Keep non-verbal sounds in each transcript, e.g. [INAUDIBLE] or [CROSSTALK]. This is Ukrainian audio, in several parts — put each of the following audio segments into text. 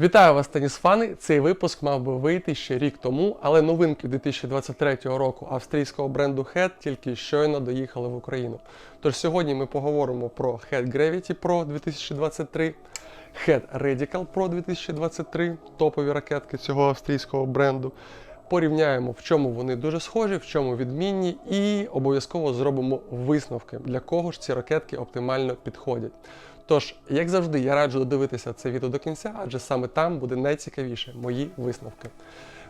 Вітаю вас, тенісфани! Цей випуск мав би вийти ще рік тому, але новинки 2023 року австрійського бренду Head тільки щойно доїхали в Україну. Тож сьогодні ми поговоримо про Head Gravity Pro 2023, Head Radical Pro 2023, топові ракетки цього австрійського бренду. Порівняємо, в чому вони дуже схожі, в чому відмінні, і обов'язково зробимо висновки, для кого ж ці ракетки оптимально підходять. Тож, як завжди, я раджу додивитися це відео до кінця, адже саме там буде найцікавіше мої висновки.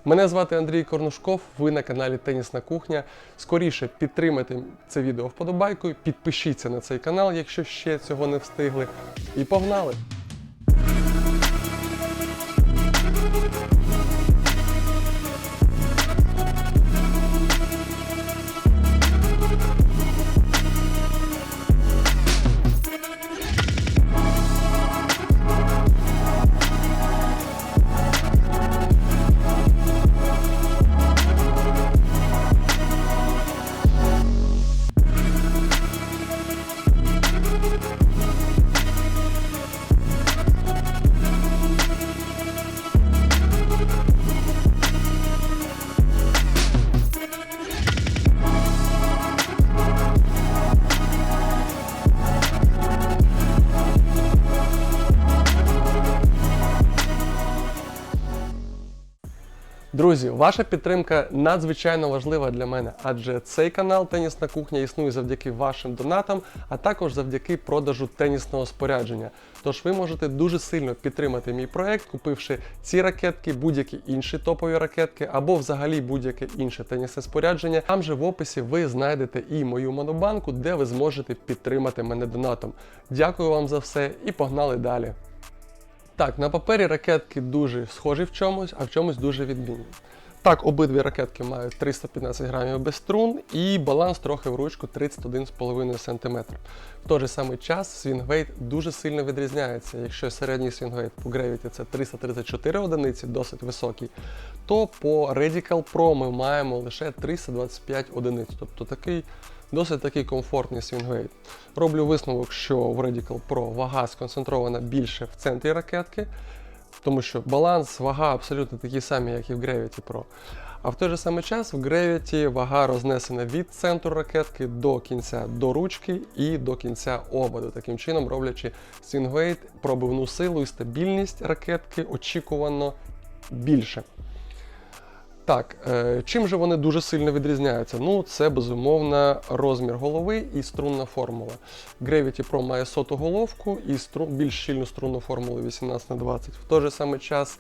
Мене звати Андрій Корнушков, ви на каналі Тенісна Кухня. Скоріше підтримайте це відео вподобайкою, підпишіться на цей канал, якщо ще цього не встигли. І погнали! Друзі, ваша підтримка надзвичайно важлива для мене, адже цей канал Тенісна кухня існує завдяки вашим донатам, а також завдяки продажу тенісного спорядження. Тож ви можете дуже сильно підтримати мій проект, купивши ці ракетки, будь-які інші топові ракетки, або взагалі будь-яке інше тенісне спорядження. Там же в описі ви знайдете і мою монобанку, де ви зможете підтримати мене донатом. Дякую вам за все і погнали далі. Так, на папері ракетки дуже схожі в чомусь, а в чомусь дуже відмінні. Так, обидві ракетки мають 315 грамів без струн і баланс трохи в ручку 31,5 см. В той же самий час свінгвейт дуже сильно відрізняється. Якщо середній свінгвейт по Gravity це 334 одиниці, досить високий, то по Radical Pro ми маємо лише 325 одиниць. Тобто такий досить такий комфортний свінгвейт. Роблю висновок, що в Radical Pro вага сконцентрована більше в центрі ракетки, тому що баланс, вага абсолютно такі самі, як і в Gravity Pro. А в той же самий час в Gravity вага рознесена від центру ракетки до кінця до ручки і до кінця ободу, таким чином роблячи свінгвейт, пробивну силу і стабільність ракетки очікувано більше. Так, е, чим же вони дуже сильно відрізняються? Ну, це безумовно розмір голови і струнна формула. Gravity Pro має соту головку і стру, більш щільну струнну формулу 18 на 20 В той же самий час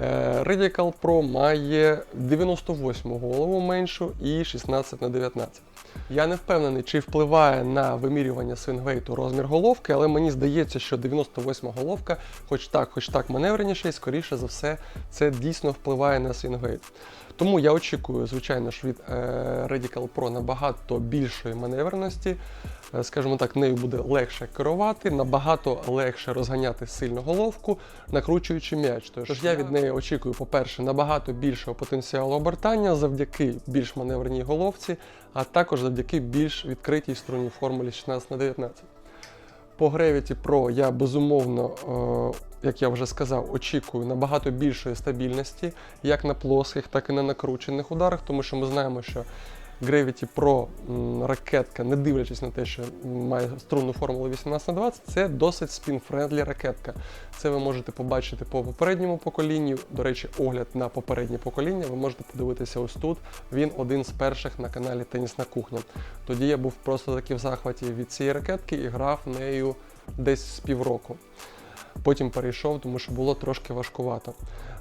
е, Radical Pro має 98 голову меншу і 16 на 19 Я не впевнений, чи впливає на вимірювання свінгвейту розмір головки, але мені здається, що 98 головка, хоч так, хоч так маневреніше, і скоріше за все, це дійсно впливає на свінгвейт. Тому я очікую, звичайно ж, від е, Radical Pro набагато більшої маневреності. Е, Скажімо так, нею буде легше керувати, набагато легше розганяти сильну головку, накручуючи м'яч. Тож я від неї очікую, по-перше, набагато більшого потенціалу обертання завдяки більш маневреній головці, а також завдяки більш відкритій струнній формулі 16 на 19 по Gravity Pro я безумовно, е, як я вже сказав, очікую набагато більшої стабільності, як на плоских, так і на накручених ударах, тому що ми знаємо, що Gravity Pro ракетка, не дивлячись на те, що має струнну формулу 18 на 20 це досить спін-френдлі ракетка. Це ви можете побачити по попередньому поколінню. До речі, огляд на попереднє покоління ви можете подивитися ось тут. Він один з перших на каналі Тенісна кухня. Тоді я був просто таки в захваті від цієї ракетки і грав нею десь з півроку. Потім перейшов, тому що було трошки важкувато.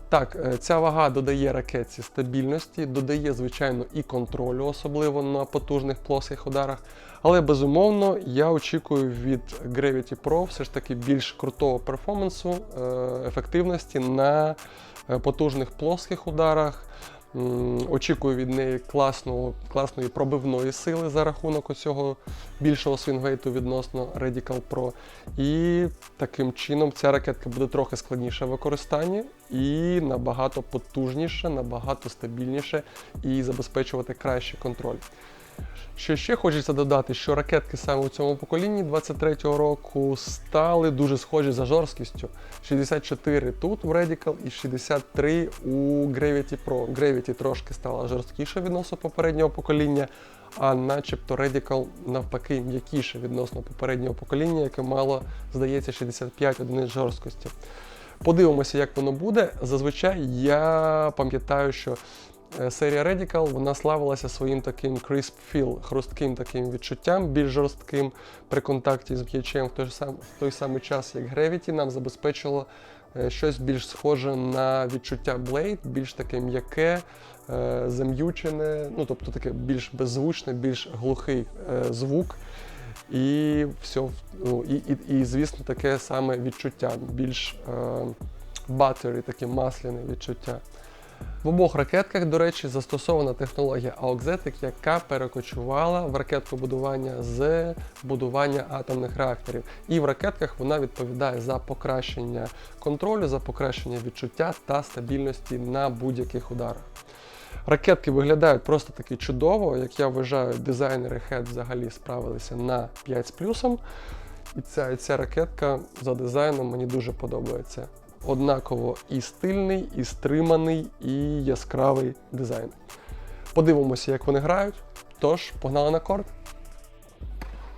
Так, е, ця вага додає ракетці стабільності, додає, звичайно, і контролю, особливо на потужних плоских ударах. Але безумовно я очікую від Gravity Pro все ж таки більш крутого перформансу, е, ефективності на е, потужних плоских ударах. Очікую від неї класного, класної пробивної сили за рахунок цього більшого свінгвейту відносно Radical Pro. І таким чином ця ракетка буде трохи складніша в використанні і набагато потужніше, набагато стабільніше і забезпечувати кращий контроль. Що ще хочеться додати, що ракетки саме у цьому поколінні 23-го року стали дуже схожі за жорсткістю. 64 тут у Radical і 63 у Gravity Pro. Gravity трошки стала жорсткіша відносно попереднього покоління, а начебто Radical навпаки м'якіше відносно попереднього покоління, яке мало, здається, 65 одиниць жорсткості. Подивимося, як воно буде. Зазвичай я пам'ятаю, що серія Radical вона славилася своїм таким crisp feel, хрустким таким відчуттям, більш жорстким при контакті з м'ячем в той, сам, в той самий час, як Gravity нам забезпечило е, щось більш схоже на відчуття Blade, більш таке м'яке, е, зам'ючене, ну тобто таке більш беззвучне, більш глухий е, звук. І все, ну, і, і, і звісно, таке саме відчуття, більш е, battery, таке масляне відчуття. В обох ракетках, до речі, застосована технологія Auxetic, яка перекочувала в ракеткобудування з будування атомних реакторів. І в ракетках вона відповідає за покращення контролю, за покращення відчуття та стабільності на будь-яких ударах. Ракетки виглядають просто таки чудово. Як я вважаю, дизайнери Head взагалі справилися на 5 з плюсом. І ця, і ця ракетка за дизайном мені дуже подобається. Однаково і стильний, і стриманий, і яскравий дизайн. Подивимося, як вони грають. Тож, погнали на корт.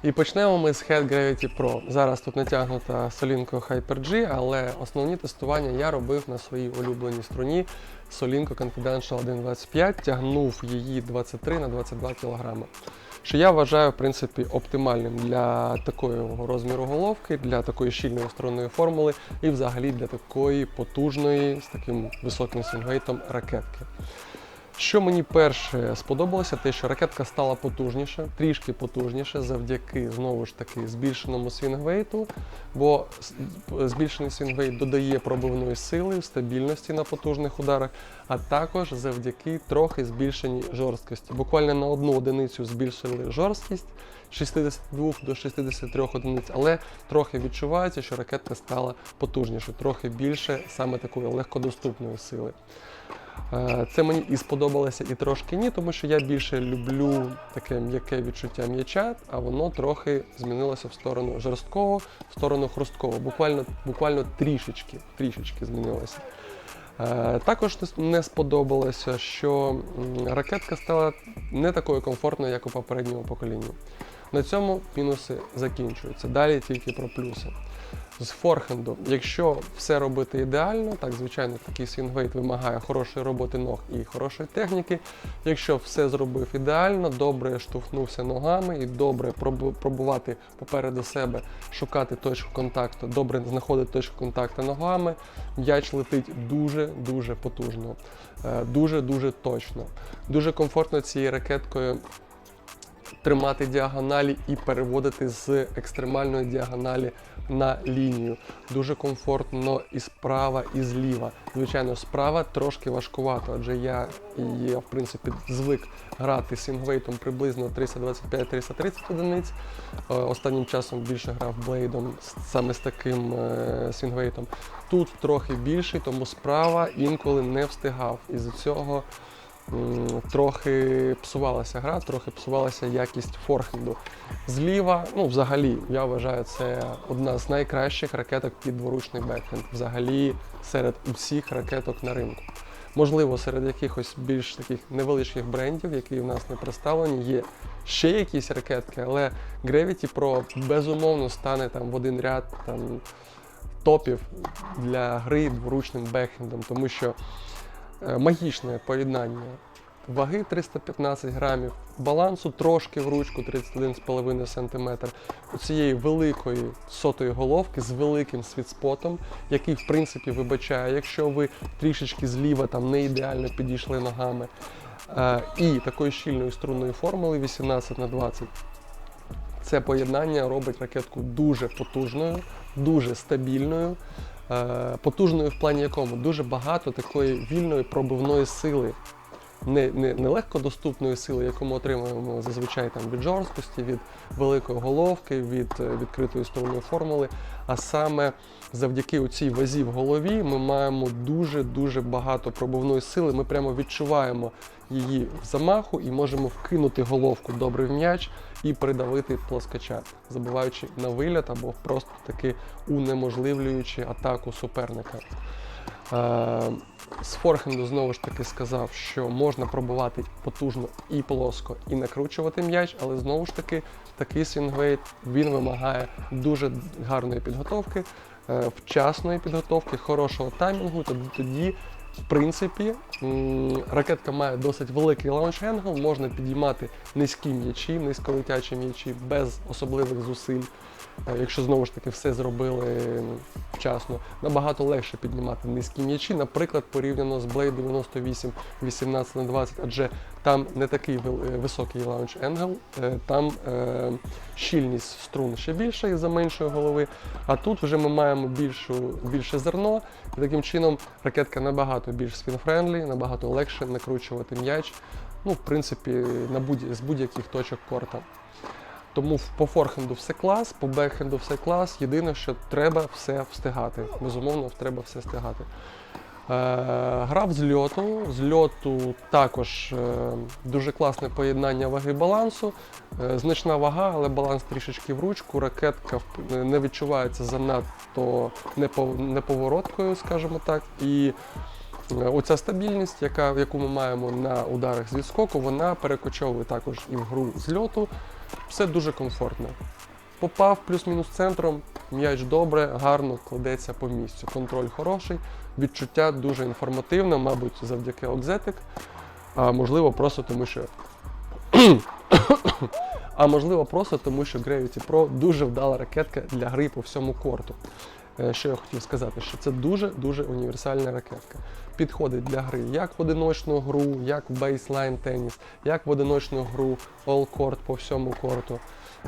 І почнемо ми з Head Gravity Pro. Зараз тут натягнута солінкою Hyper-G, але основні тестування я робив на своїй улюбленій струні Solinco Confidential 1.25, тягнув її 23 на 22 кг. Що я вважаю, в принципі, оптимальним для такого розміру головки, для такої щільної сторонної формули і взагалі для такої потужної з таким високим свінгейтом ракетки. Що мені перше сподобалося, те, що ракетка стала потужніше, трішки потужніше, завдяки знову ж таки збільшеному свінгвейту, бо збільшений свінгвейт додає пробивної сили, стабільності на потужних ударах, а також завдяки трохи збільшеній жорсткості. Буквально на одну одиницю збільшили жорсткість. з 62 до 63 одиниць, але трохи відчувається, що ракетка стала потужніше, трохи більше саме такої легкодоступної сили. Е, Це мені і сподобалося, і трошки ні, тому що я більше люблю таке м'яке відчуття м'яча, а воно трохи змінилося в сторону жорсткого, в сторону хрусткого. Буквально, буквально трішечки, трішечки змінилося. Е, Також не- сподобалося, що ракетка стала не такою комфортною, як у попередньому поколінні. На цьому мінуси закінчуються. Далі тільки про плюси. З форхенду, якщо все робити ідеально, так звичайно, такий свінгвейт вимагає хорошої роботи ног і хорошої техніки. Якщо все зробив ідеально, добре штовхнувся ногами і добре пробувати попереду себе, шукати точку контакту, добре знаходити точку контакту ногами, м'яч летить дуже-дуже потужно, дуже-дуже точно. Дуже комфортно цією ракеткою тримати діагоналі і переводити з екстремальної діагоналі на лінію. Дуже комфортно і справа, і зліва. Звичайно, справа трошки важкувато, адже я я, в принципі звик грати сінгвейтом приблизно 325-330 одиниць. Е, Останнім часом більше грав блейдом саме з таким е, сінгвейтом. Тут трохи більший, тому справа інколи не встигав. І з цього трохи псувалася гра, трохи псувалася якість форхенду. Зліва, ну взагалі, я вважаю, це одна з найкращих ракеток під дворучний бекхенд. Взагалі серед усіх ракеток на ринку. Можливо, серед якихось більш таких невеличких брендів, які в нас не представлені, є ще якісь ракетки, але Gravity Pro безумовно стане там в один ряд там, топів для гри дворучним бекхендом, тому що магічне поєднання ваги 315 грамів, балансу трошки в ручку 31,5 см, у цієї великої сотої головки з великим світспотом, який в принципі вибачає, якщо ви трішечки зліва там не ідеально підійшли ногами. Е, і такої щільної струнної формули 18 на 20 це поєднання робить ракетку дуже потужною, дуже стабільною. Е, Потужною в плані якому дуже багато такої вільної пробивної сили, не, не, не легкодоступної сили, яку ми отримуємо зазвичай там від жорсткості, від великої головки, від е, відкритої струнної формули. А саме завдяки цій вазі в голові ми маємо дуже-дуже багато пробивної сили. Ми прямо відчуваємо, її в замаху і можемо вкинути головку добре в м'яч і придавити плоскоча, забиваючи на виліт або просто таки унеможливлюючи атаку суперника. Е, З форхенду знову ж таки сказав, що можна пробувати потужно і плоско, і накручувати м'яч, але знову ж таки такий свінгвейт він вимагає дуже гарної підготовки, е, вчасної підготовки, хорошого таймінгу. Тоді, тоді в принципі, ракетка має досить великий лаунч енгл, можна підіймати низькі м'ячі, низьколетячі м'ячі без особливих зусиль. Е, Якщо знову ж таки все зробили вчасно, набагато легше піднімати низькі м'ячі, наприклад, порівняно з Blade 98 18 на 20, адже там не такий е, високий лаунч енгл, е, там е, щільність струн ще більша із-за меншої голови. А тут вже ми маємо більшу, більше зерно, і таким чином ракетка набагато більш спінфрендлі, набагато легше накручувати м'яч. Ну, в принципі, на будь, з будь-яких точок корта. Тому по форхенду все клас, по бекхенду все клас. Єдине, що треба все встигати. Безумовно, треба все встигати. Е, грав з льоту. З льоту також е, дуже класне поєднання ваги балансу. Е, значна вага, але баланс трішечки в ручку. Ракетка не відчувається занадто неповороткою, скажімо так. І е, оця стабільність, яка, яку ми маємо на ударах з відскоку, вона перекочовує також і в гру з льоту. Все дуже комфортно. Попав плюс-мінус центром, м'яч добре, гарно кладеться по місцю. Контроль хороший, відчуття дуже інформативне, мабуть, завдяки Окзетик. а можливо, просто тому що. [COUGHS] а можливо, просто тому, що Gravity Pro дуже вдала ракетка для гри по всьому корту. Е, Що я хотів сказати, що це дуже-дуже універсальна ракетка. Підходить для гри як в одиночну гру, як в бейслайн теніс, як в одиночну гру all court по всьому корту.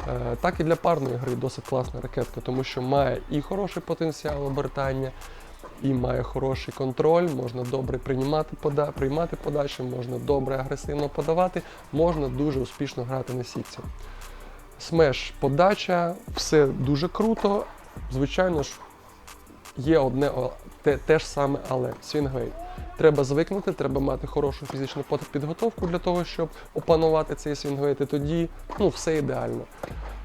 Е, Так і для парної гри досить класна ракетка, тому що має і хороший потенціал обертання, і має хороший контроль, можна добре приймати, пода... приймати подачі, можна добре агресивно подавати, можна дуже успішно грати на сітці. Смеш подача, все дуже круто. Звичайно ж, є одне те, те ж саме, але свінгвейт. Треба звикнути, треба мати хорошу фізичну підготовку для того, щоб опанувати цей свінгвейт, і тоді ну, все ідеально.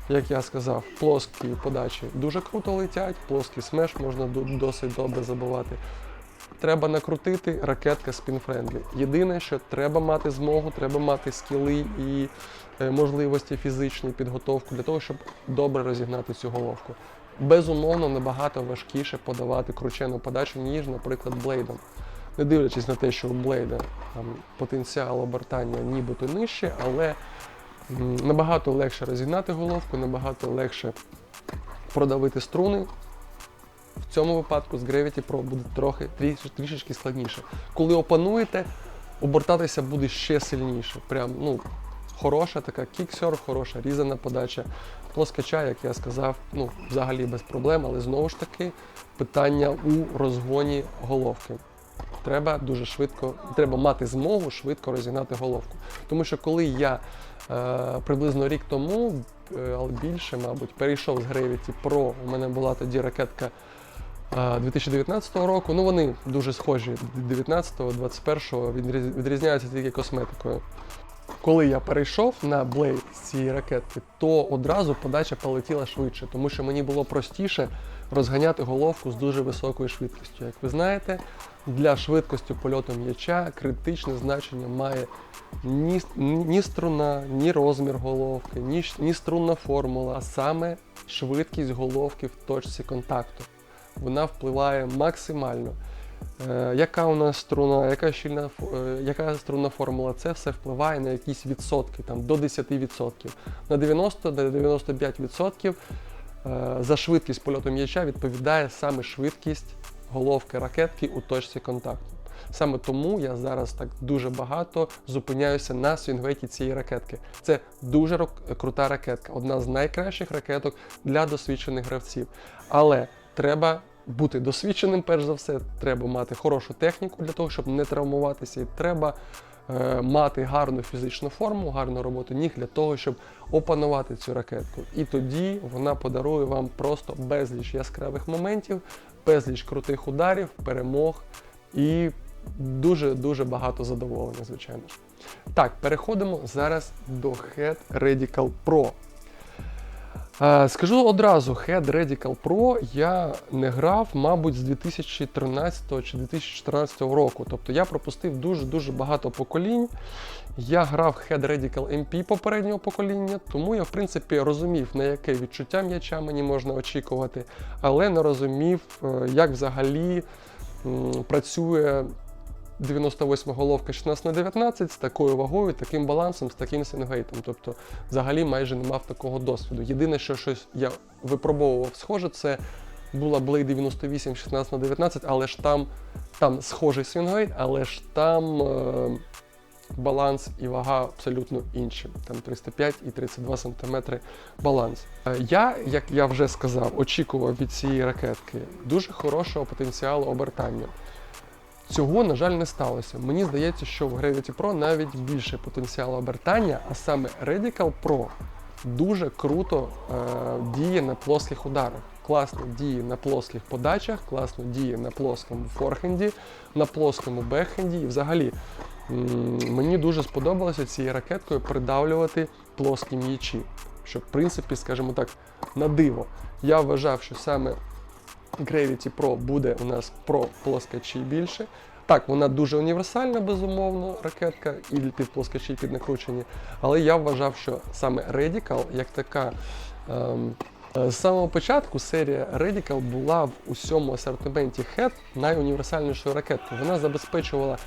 Як я сказав, плоскі подачі дуже круто летять, плоский смеш можна досить добре забивати. Треба накрутити ракетка спінфрендлі. Єдине, що треба мати змогу, треба мати скіли і е, можливості фізичної підготовки для того, щоб добре розігнати цю головку. Безумовно, набагато важкіше подавати кручену подачу, ніж, наприклад, блейдом. Не дивлячись на те, що у блейда там, потенціал обертання нібито нижче, але набагато легше розігнати головку, набагато легше продавити струни. В цьому випадку з Gravity Pro буде трохи тріш- трішечки складніше. Коли опануєте, обертатися буде ще сильніше. Прям, ну, хороша така кіксерв, хороша різана подача. Плоскача, як я сказав, ну, взагалі без проблем, але знову ж таки питання у розгоні головки. Треба дуже швидко, треба мати змогу швидко розігнати головку. Тому що коли я е, приблизно рік тому, е, але більше, мабуть, перейшов з Gravity Pro, у мене була тоді ракетка е, 2019 року. Ну вони дуже схожі 19-го, 21-го, відрізняються тільки косметикою. Коли я перейшов на Blade з цієї ракетки, то одразу подача полетіла швидше, тому що мені було простіше розганяти головку з дуже високою швидкістю. Як ви знаєте, для швидкості польоту м'яча критичне значення має ні, ні струна, ні розмір головки, ні, ні струнна формула, а саме швидкість головки в точці контакту. Вона впливає максимально. Е, яка у нас струна, яка щільна е, яка струнна формула, це все впливає на якісь відсотки, там до 10%. На 90 до 95% е, за швидкість польоту м'яча відповідає саме швидкість головки ракетки у точці контакту. Саме тому я зараз так дуже багато зупиняюся на свінгвейті цієї ракетки. Це дуже крута ракетка, одна з найкращих ракеток для досвідчених гравців. Але треба бути досвідченим, перш за все, треба мати хорошу техніку для того, щоб не травмуватися, і треба е, мати гарну фізичну форму, гарну роботу ніг для того, щоб опанувати цю ракетку. І тоді вона подарує вам просто безліч яскравих моментів, безліч крутих ударів, перемог і дуже-дуже багато задоволення, звичайно ж. Так, переходимо зараз до Head Radical Pro. Е, Скажу одразу, Head Radical Pro я не грав, мабуть, з 2013 чи 2014 року. Тобто я пропустив дуже-дуже багато поколінь. Я грав Head Radical MP попереднього покоління, тому я, в принципі, розумів, на яке відчуття м'яча мені можна очікувати, але не розумів, е, як взагалі працює 98 головка 16 на 19 з такою вагою, таким балансом, з таким сингейтом. Тобто, взагалі майже не мав такого досвіду. Єдине, що щось я випробовував схоже, це була Blade 98 16 на 19, але ж там, там схожий свінгейт, але ж там е, баланс і вага абсолютно інші. Там 305 і 32 см баланс. Е, Я, як я вже сказав, очікував від цієї ракетки дуже хорошого потенціалу обертання. Цього, на жаль, не сталося. Мені здається, що в Gravity Pro навіть більше потенціалу обертання, а саме Radical Pro дуже круто е, діє на плоских ударах. Класно діє на плоских подачах, класно діє на плоскому форхенді, на плоскому бекхенді. І взагалі мені дуже сподобалося цією ракеткою придавлювати плоскі м'ячі. Що, в принципі, скажімо так, на диво. Я вважав, що саме Gravity Pro буде у нас про плоскочі більше. Так, вона дуже універсальна, безумовно, ракетка, і під плоскочі, і під накручені. Але я вважав, що саме Radical, як така. Ем, е, з самого початку серія Radical була в усьому асортименті HEAD найуніверсальнішою ракеткою. Вона забезпечувала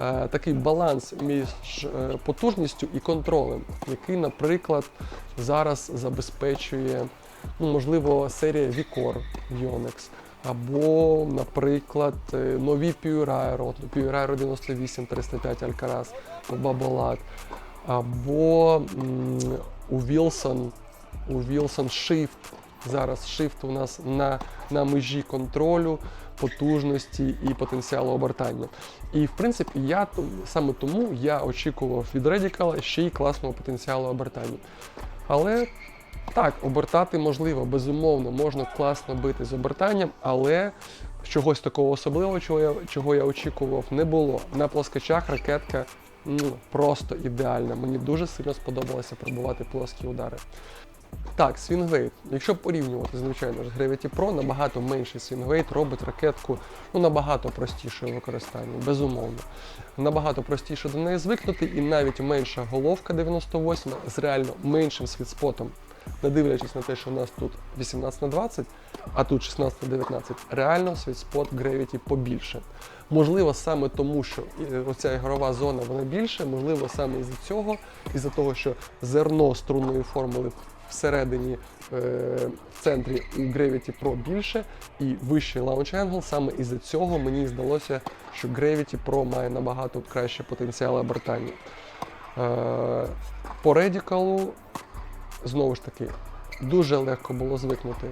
е, такий баланс між е, потужністю і контролем, який, наприклад, зараз забезпечує ну, можливо, серія Vicor Yonex, або, наприклад, е, нові Pure Aero, 98 305 Alcaraz, Babolat, або у Wilson, у Wilson Shift. Зараз Shift у нас на, на межі контролю, потужності і потенціалу обертання. І в принципі, я саме тому я очікував від Radical ще й класного потенціалу обертання. Але так, обертати можливо, безумовно, можна класно бити з обертанням, але чогось такого особливого, чого я, чого я очікував, не було. На плоскочах ракетка ну, просто ідеальна. Мені дуже сильно сподобалося пробувати плоскі удари. Так, свінгвейт. Якщо порівнювати, звичайно ж, Gravity Pro, набагато менший свінгвейт робить ракетку ну, набагато простіше в використанні, безумовно. Набагато простіше до неї звикнути, і навіть менша головка 98 з реально меншим світспотом, не дивлячись на те, що у нас тут 18 на 20, а тут 16 на 19, реально світспот Gravity побільше. Можливо, саме тому, що оця ігрова зона вона більше, можливо, саме із-за цього, із-за того, що зерно струнної формули всередині е, в центрі у Gravity Pro більше і вищий launch angle. Саме із-за цього мені здалося, що Gravity Pro має набагато краще потенціал обертання. Е, по Radical, знову ж таки, дуже легко було звикнути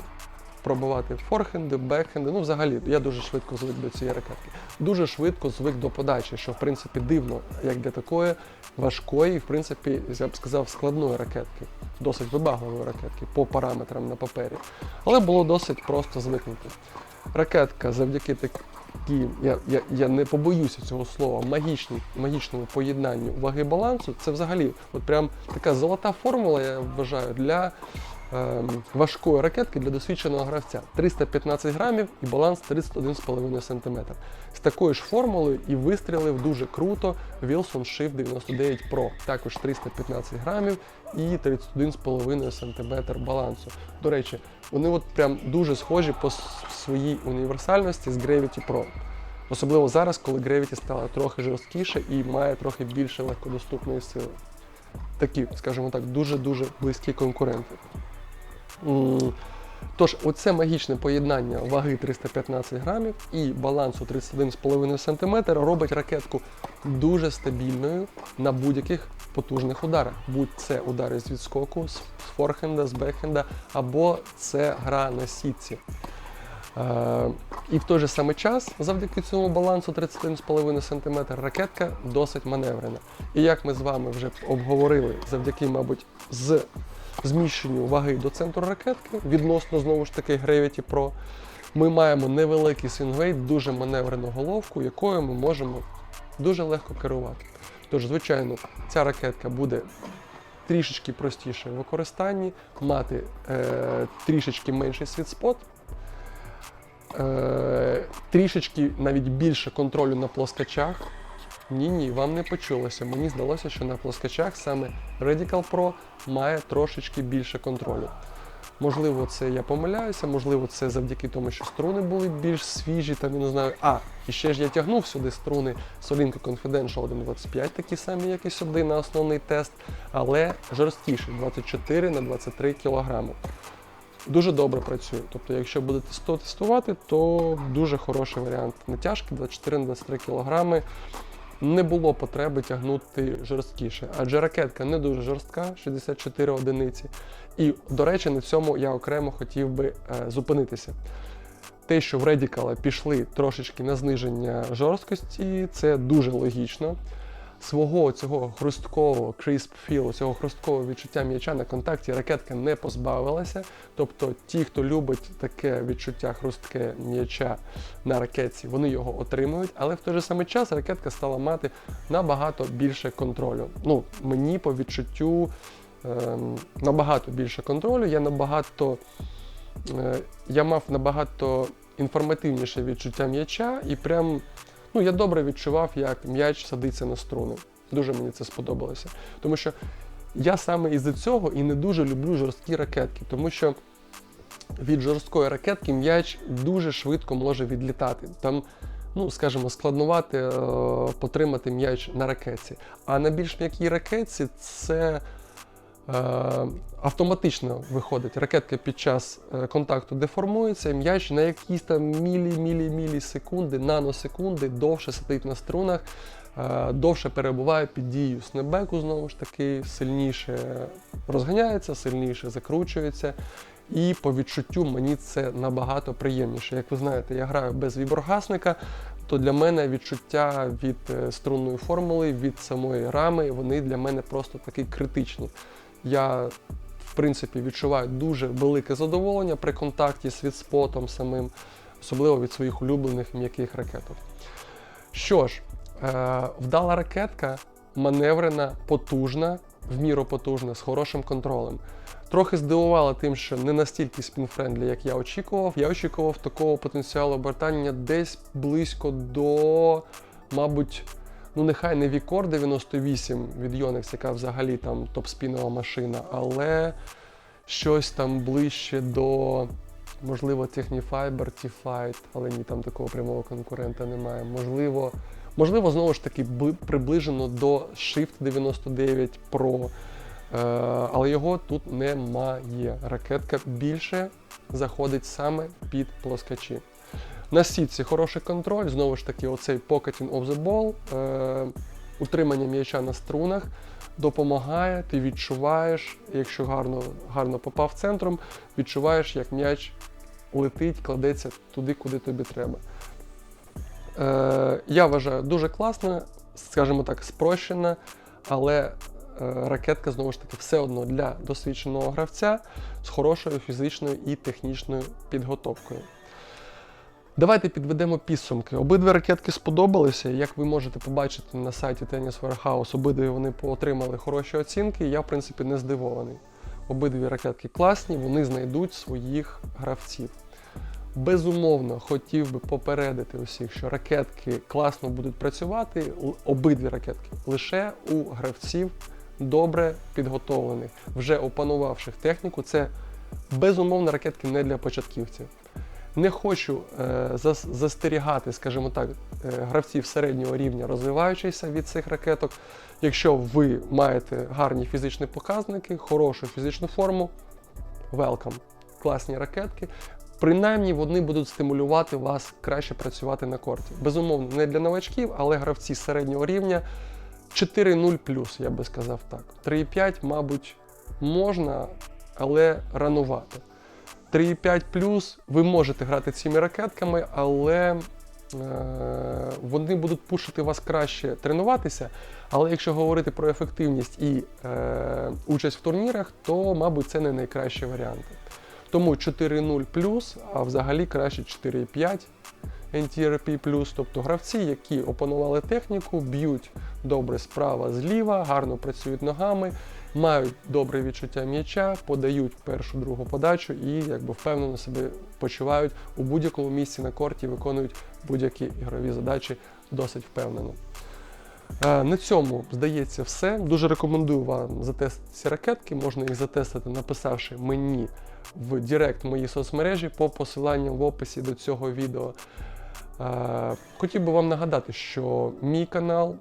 пробувати форхенди, бекхенди. Ну, взагалі, я дуже швидко звик до цієї ракетки. Дуже швидко звик до подачі, що в принципі дивно, як для такої важкої, в принципі, я б сказав, складної ракетки, досить вибагливої ракетки по параметрам на папері. Але було досить просто звикнути. Ракетка завдяки такій, я, я, я не побоюся цього слова, магічні, магічному поєднанню ваги балансу, це взагалі от прям така золота формула, я вважаю, для важкої ракетки для досвідченого гравця. 315 грамів і баланс 31,5 см. З такою ж формулою і вистрілив дуже круто Wilson Shift 99 Pro. Також 315 грамів і 31,5 см балансу. До речі, вони от прям дуже схожі по своїй універсальності з Gravity Pro. Особливо зараз, коли Gravity стала трохи жорсткіше і має трохи більше легкодоступної сили. Такі, скажімо так, дуже-дуже близькі конкуренти. Тож, оце магічне поєднання ваги 315 грамів і балансу 31,5 см робить ракетку дуже стабільною на будь-яких потужних ударах. Будь це удари з відскоку, з форхенда, з бекхенда, або це гра на сітці. Е, і в той же самий час, завдяки цьому балансу 31,5 см, ракетка досить маневрена. І як ми з вами вже обговорили, завдяки, мабуть, з зміщенню ваги до центру ракетки відносно знову ж таки Gravity Pro, ми маємо невеликий свінгвейт, дуже маневрену головку, якою ми можемо дуже легко керувати. Тож, звичайно, ця ракетка буде трішечки простіше в використанні, мати е, трішечки менший світспот, е, трішечки навіть більше контролю на плоскачах. Ні, ні, вам не почулося. Мені здалося, що на плоскачах саме Radical Pro має трошечки більше контролю. Можливо, це я помиляюся, можливо, це завдяки тому, що струни були більш свіжі, там я не знаю. А, і ще ж я тягнув сюди струни Solinco Confidential 1.25, такі самі, як і сюди на основний тест, але жорсткіші 24 на 23 кг. Дуже добре працює. Тобто, якщо будете сто- тестувати, то дуже хороший варіант натяжки 24 на 23 кг. Не було потреби тягнути жорсткіше, адже ракетка не дуже жорстка, 64 одиниці. І, до речі, на цьому я окремо хотів би е, зупинитися. Те, що в Radical пішли трошечки на зниження жорсткості, це дуже логічно. Свого цього хрусткового crisp feel, цього хрусткового відчуття м'яча на контакті ракетка не позбавилася. Тобто ті, хто любить таке відчуття хрустке м'яча на ракетці, вони його отримують, але в той же самий час ракетка стала мати набагато більше контролю. Ну, мені по відчуттю ем, набагато більше контролю. Я набагато е, я мав набагато інформативніше відчуття м'яча, і прям ну, я добре відчував, як м'яч садиться на струни. Дуже мені це сподобалося. Тому що я саме із-за цього і не дуже люблю жорсткі ракетки, тому що від жорсткої ракетки м'яч дуже швидко може відлітати. Там, ну скажімо, складнувати е, потримати м'яч на ракетці. А на більш м'якій ракетці це автоматично виходить. Ракетка під час е, контакту деформується, і м'яч на якісь там мілі-мілі-мілі секунди, наносекунди довше сидить на струнах, е, довше перебуває під дією снебеку, знову ж таки, сильніше розганяється, сильніше закручується. І по відчуттю мені це набагато приємніше. Як ви знаєте, я граю без віброгасника, то для мене відчуття від е, струнної формули, від самої рами, вони для мене просто такі критичні. Я, в принципі, відчуваю дуже велике задоволення при контакті з відспотом самим, особливо від своїх улюблених м'яких ракеток. Що ж, е, вдала ракетка, маневрена, потужна, в міру потужна, з хорошим контролем. Трохи здивувала тим, що не настільки спінфрендлі, як я очікував. Я очікував такого потенціалу обертання десь близько до, мабуть, ну нехай не Вікор 98 від Yonex, яка взагалі там топ-спінова машина, але щось там ближче до, можливо, Technifiber, T-Fight, але ні, там такого прямого конкурента немає. Можливо, можливо, знову ж таки приближено до Shift 99 Pro. Е, але його тут немає. Ракетка більше заходить саме під плоскачі. На сітці хороший контроль, знову ж таки, оцей pocketing of the ball, е, утримання м'яча на струнах допомагає, ти відчуваєш, якщо гарно, гарно попав центром, відчуваєш, як м'яч летить, кладеться туди, куди тобі треба. Е, я вважаю дуже класно, скажімо так, спрощена, але е, ракетка знову ж таки все одно для досвідченого гравця з хорошою фізичною і технічною підготовкою. Давайте підведемо підсумки. Обидві ракетки сподобалися. Як ви можете побачити на сайті Tennis Warehouse, обидві вони отримали хороші оцінки. Я, в принципі, не здивований. Обидві ракетки класні, вони знайдуть своїх гравців. Безумовно, хотів би попередити усіх, що ракетки класно будуть працювати, обидві ракетки, лише у гравців добре підготовлених, вже опанувавших техніку. Це безумовно ракетки не для початківців. Не хочу е, застерігати, скажімо так, е, гравців середнього рівня, розвиваючися від цих ракеток. Якщо ви маєте гарні фізичні показники, хорошу фізичну форму, welcome. Класні ракетки. Принаймні вони будуть стимулювати вас краще працювати на корті. Безумовно, не для новачків, але гравці середнього рівня 4-0 я би сказав так. 3,5, мабуть, можна, але ранувато. 3,5 ви можете грати цими ракетками, але е, вони будуть пушити вас краще тренуватися. Але якщо говорити про ефективність і е, участь в турнірах, то, мабуть, це не найкращі варіанти. Тому 4.0 а взагалі краще 4.5. NTRP+, тобто гравці, які опанували техніку, б'ють добре справа зліва, гарно працюють ногами, мають добре відчуття м'яча, подають першу другу подачу і якби впевнено себе почувають у будь-якому місці на корті, виконують будь-які ігрові задачі досить впевнено. Е, На цьому, здається, все. Дуже рекомендую вам затестити ці ракетки. Можна їх затестити, написавши мені в Директ мої соцмережі по посиланням в описі до цього відео. Е, Хотів би вам нагадати, що мій канал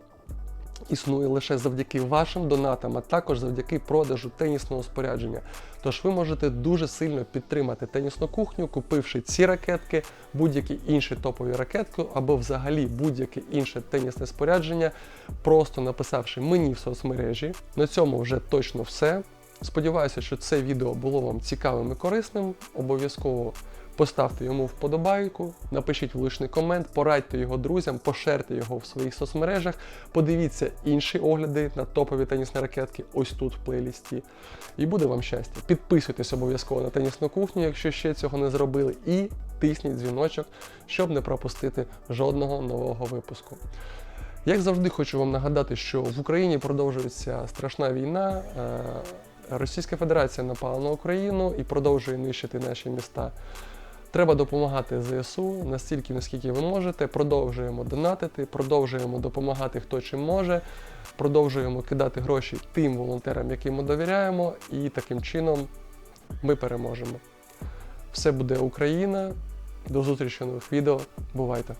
існує лише завдяки вашим донатам, а також завдяки продажу тенісного спорядження. Тож ви можете дуже сильно підтримати тенісну кухню, купивши ці ракетки, будь-які інші топові ракетки або взагалі будь-яке інше тенісне спорядження, просто написавши мені в соцмережі. На цьому вже точно все. Сподіваюся, що це відео було вам цікавим і корисним. Обов'язково поставте йому вподобайку, напишіть влучний комент, порадьте його друзям, пошерте його в своїх соцмережах, подивіться інші огляди на топові тенісні ракетки ось тут в плейлісті. І буде вам щастя. Підписуйтесь обов'язково на тенісну кухню, якщо ще цього не зробили, і тисніть дзвіночок, щоб не пропустити жодного нового випуску. Як завжди, хочу вам нагадати, що в Україні продовжується страшна війна. е, Російська Федерація напала на Україну і продовжує нищити наші міста. Треба допомагати ЗСУ настільки, наскільки ви можете. Продовжуємо донатити, продовжуємо допомагати хто чим може, продовжуємо кидати гроші тим волонтерам, яким ми довіряємо, і таким чином ми переможемо. Все буде Україна. До зустрічі в нових відео. Бувайте!